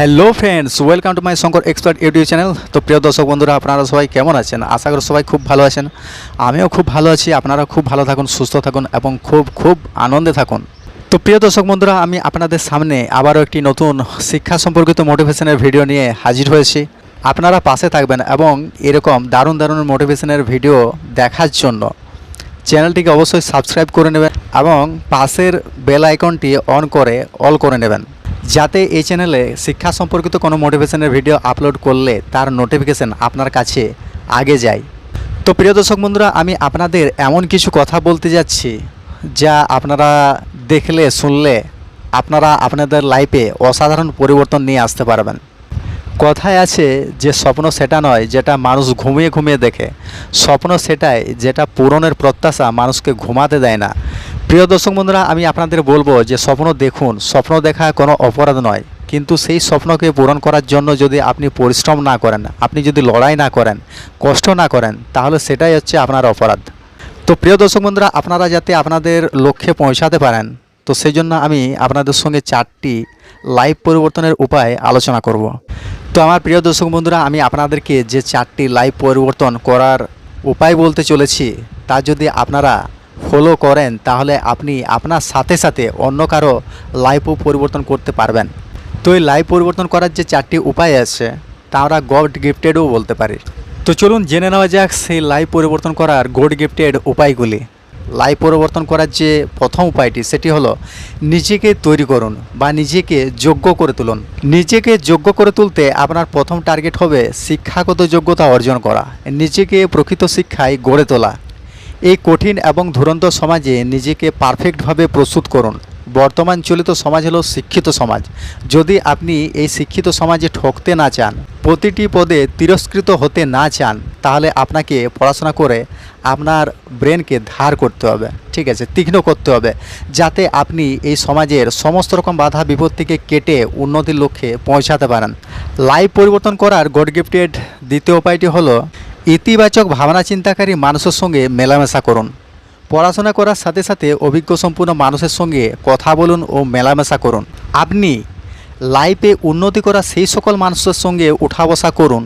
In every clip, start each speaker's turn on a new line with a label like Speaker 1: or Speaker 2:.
Speaker 1: Hello friends welcome to my Shankar expert YouTube channel তো প্রিয় দর্শক বন্ধুরা, আপনারা সবাই কেমন আছেন? আশা করি সবাই খুব ভালো আছেন। আমিও খুব ভালো আছি আপনারা খুব ভালো থাকুন, সুস্থ থাকুন এবং খুব খুব আনন্দে থাকুন। তো প্রিয় দর্শক বন্ধুরা, আমি আপনাদের সামনে আবারও একটি নতুন শিক্ষা সম্পর্কিত মোটিভেশনের ভিডিও নিয়ে হাজির হয়েছি। আপনারা পাশে থাকবেন এবং এরকম দারুণ দারুণ মোটিভেশনের ভিডিও দেখার জন্য চ্যানেলটিকে অবশ্যই সাবস্ক্রাইব করে নেবেন এবং পাশের বেল আইকনটি অন করে অল করে নেবেন। যাতে এই চ্যানেলে শিক্ষা সম্পর্কিত কোনো মোটিভেশনের ভিডিও আপলোড করলে তার নোটিফিকেশন আপনার কাছে আগে যায়। তো প্রিয় দর্শক বন্ধুরা, আমি আপনাদের এমন কিছু কথা বলতে যাচ্ছি যা আপনারা দেখলে, শুনলে আপনারা আপনাদের লাইফে অসাধারণ পরিবর্তন নিয়ে আসতে পারবেন। কথায় আছে যে স্বপ্ন সেটা নয় যেটা মানুষ ঘুমিয়ে ঘুমিয়ে দেখে। স্বপ্ন সেটাই যেটা পূরণের প্রত্যাশা মানুষকে ঘুমাতে দেয় না। প্রিয় দর্শক বন্ধুরা, আমি আপনাদের বলব যে স্বপ্ন দেখুন, স্বপ্ন দেখা কোনো অপরাধ নয়। কিন্তু সেই স্বপ্নকে পূরণ করার জন্য যদি আপনি পরিশ্রম না করেন, আপনি যদি লড়াই না করেন, কষ্ট না করেন, তাহলে সেটাই হচ্ছে আপনার অপরাধ। তো প্রিয় দর্শক বন্ধুরা, আপনারা যাতে আপনাদের লক্ষ্যে পৌঁছাতে পারেন, তো সেই জন্য আমি আপনাদের সঙ্গে চারটি লাইফ পরিবর্তনের উপায় আলোচনা করব। তো আমার প্রিয় দর্শক বন্ধুরা, আমি আপনাদেরকে যে চারটি লাইফ পরিবর্তন করার উপায় বলতে চলেছি, তা যদি আপনারা ফলো করেন, তাহলে আপনি আপনার সাথে সাথে অন্য কারও লাইফও পরিবর্তন করতে পারবেন। তো এই লাইফ পরিবর্তন করার যে চারটি উপায় আছে তা আমরা গড গিফটেডও বলতে পারি। তো চলুন জেনে নেওয়া যাক সেই লাইফ পরিবর্তন করার গড গিফটেড উপায়গুলি। লাইফ পরিবর্তন করার যে প্রথম উপায়টি, সেটি হলো নিজেকে তৈরি করুন বা নিজেকে যোগ্য করে তুলুন। নিজেকে যোগ্য করে তুলতে আপনার প্রথম টার্গেট হবে শিক্ষাগত যোগ্যতা অর্জন করা। নিজেকে প্রকৃত শিক্ষায় গড়ে তোলা। এই কঠিন এবং ধুরন্ত সমাজে নিজেকে পারফেক্টভাবে প্রস্তুত করুন। বর্তমান চলিত সমাজ হলো শিক্ষিত সমাজ। যদি আপনি এই শিক্ষিত সমাজে ঠকতে না চান, প্রতিটি পদে তিরস্কৃত হতে না চান, তাহলে আপনাকে পড়াশোনা করে আপনার ব্রেনকে ধার করতে হবে, ঠিক আছে, তীক্ষ্ণ করতে হবে, যাতে আপনি এই সমাজের সমস্ত রকম বাধা বিপত্তিকে কেটে উন্নতির লক্ষ্যে পৌঁছাতে পারেন। লাইফ পরিবর্তন করার গড গিফটেড দ্বিতীয় উপায়টি হলো ইতিবাচক ভাবনা চিন্তাকারী মানুষের সঙ্গে মেলামেশা করুন। পড়াশোনা করার সাথে সাথে অভিজ্ঞ সম্পূর্ণ মানুষের সঙ্গে কথা বলুন ও মেলামেশা করুন। আপনি লাইফে উন্নতি করা সেই সকল মানুষের সঙ্গে উঠা বসা করুন,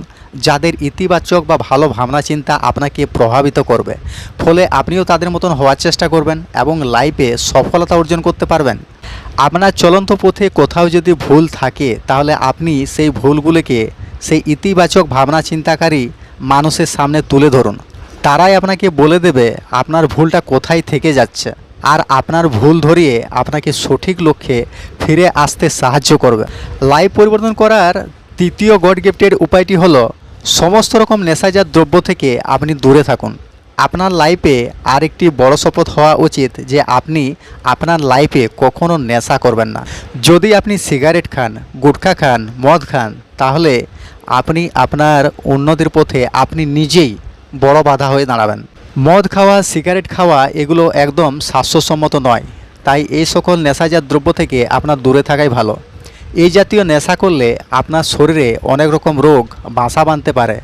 Speaker 1: যাদের ইতিবাচক বা ভালো ভাবনা চিন্তা আপনাকে প্রভাবিত করবে। ফলে আপনিও তাদের মতন হওয়ার চেষ্টা করবেন এবং লাইফে সফলতা অর্জন করতে পারবেন। আপনার চলন্ত পথে কোথাও যদি ভুল থাকে, তাহলে আপনি সেই ভুলগুলোকে, সেই ইতিবাচক ভাবনা চিন্তাকারী মানুষের সামনে তুলে ধরুন। তারাই আপনাকে বলে দেবে আপনার ভুলটা কোথায় থেকে যাচ্ছে। আর আপনার ভুল ধরিয়ে আপনাকে সঠিক লক্ষ্যে ফিরে আসতে সাহায্য করবে। লাইফ পরিবর্তন করার তৃতীয় গড গিফটের উপায়টি হলো, সমস্ত রকম নেশাজাত দ্রব্য থেকে আপনি দূরে থাকুন। আপনার লাইফে আরেকটি বড় শপথ হওয়া উচিত যে আপনি আপনার লাইফে কখনো নেশা করবেন না। যদি আপনি সিগারেট খান, গুটখা খান, মদ খান, তাহলে আপনি আপনার উন্নতির পথে আপনি নিজেই বড় বাধা হয়ে দাঁড়াবেন। মদ খাওয়া সিগারেট খাওয়া এগুলো একদম স্বাস্থ্যসম্মত নয়। তাই এই সকল নেশাজাত দ্রব্য থেকে আপনার দূরে থাকাই ভালো। এই জাতীয় নেশা করলে আপনার শরীরে অনেক রকম রোগ, বাসা বাঁধতে পারে।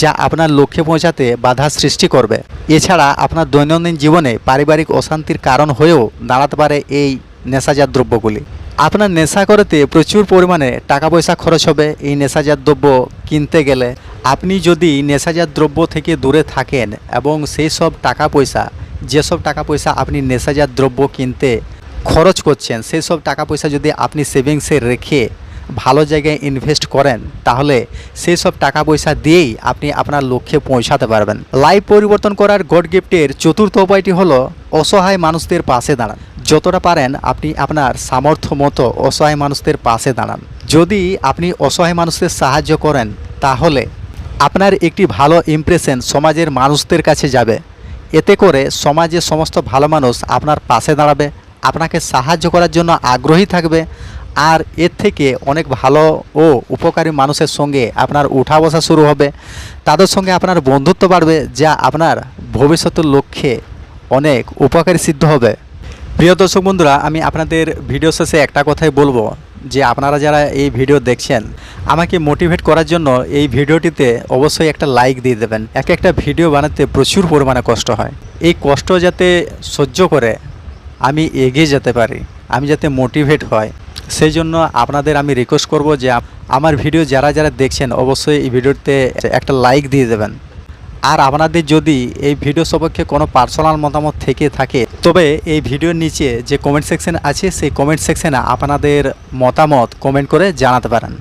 Speaker 1: যা আপনার লক্ষ্যে পৌঁছাতে বাধা সৃষ্টি করবে। এছাড়া আপনার দৈনন্দিন জীবনে পারিবারিক অশান্তির কারণ হয়েও দাঁড়াতে পারে এই নেশাজাত দ্রব্যগুলি। আপনার নেশা করতে প্রচুর পরিমাণে টাকা পয়সা খরচ হবে এই নেশাজাত দ্রব্য কিনতে গেলে। আপনি যদি নেশাজাত দ্রব্য থেকে দূরে থাকেন এবং সেই সব টাকা পয়সা যেসব টাকা পয়সা আপনি নেশাজাত দ্রব্য কিনতে খরচ করছেন, সেই সব টাকা পয়সা যদি আপনি সেভিংসে রেখে ভালো জায়গায় ইনভেস্ট করেন, তাহলে সেই সব টাকা পয়সা দিয়েই আপনি আপনার লক্ষ্যে পৌঁছাতে পারবেন। লাইফ পরিবর্তন করার গড গিফটের চতুর্থ উপায়টি হলো অসহায় মানুষদের পাশে দাঁড়ান। যতটা পারেন আপনি আপনার সামর্থ্য মতো অসহায় মানুষদের পাশে দাঁড়ান। যদি আপনি অসহায় মানুষদের সাহায্য করেন, তাহলে আপনার একটি ভালো ইমপ্রেশন সমাজের মানুষদের কাছে যাবে। এতে করে সমাজের সমস্ত ভালো মানুষ আপনার পাশে দাঁড়াবে, আপনাকে সাহায্য করার জন্য আগ্রহী থাকবে আর এর থেকে অনেক ভালো ও উপকারী মানুষের সঙ্গে আপনার উঠা বসা শুরু হবে। তাদের সঙ্গে আপনার বন্ধুত্ব বাড়বে, যা আপনার ভবিষ্যতের লক্ষ্যে অনেক উপকারী সিদ্ধ হবে। প্রিয় দর্শক বন্ধুরা, আমি আপনাদের ভিডিও শেষে একটা কথাই বলব, যে আপনারা যারা এই ভিডিও দেখছেন, আমাকে মোটিভেট করার জন্য এই ভিডিওটিতে অবশ্যই একটা লাইক দিয়ে দেবেন। এক একটা ভিডিও বানাতে প্রচুর পরিমাণে কষ্ট হয়। এই কষ্ট যাতে সহ্য করে, আমি এগিয়ে যেতে পারি, আমি যাতে মোটিভেট হয় সেই জন্য আপনাদের আমি রিকোয়েস্ট করব যে আমার ভিডিও যারা যারা দেখছেন, অবশ্যই এই ভিডিওতে একটা লাইক দিয়ে দেবেন। আর আপনাদের যদি এই ভিডিও সপক্ষে কোনো পার্সোনাল মতামত থেকে থাকে, তবে এই ভিডিওর নিচে যে কমেন্ট সেকশন আছে, সেই কমেন্ট সেকশনে আপনাদের মতামত কমেন্ট করে জানাতে পারেন।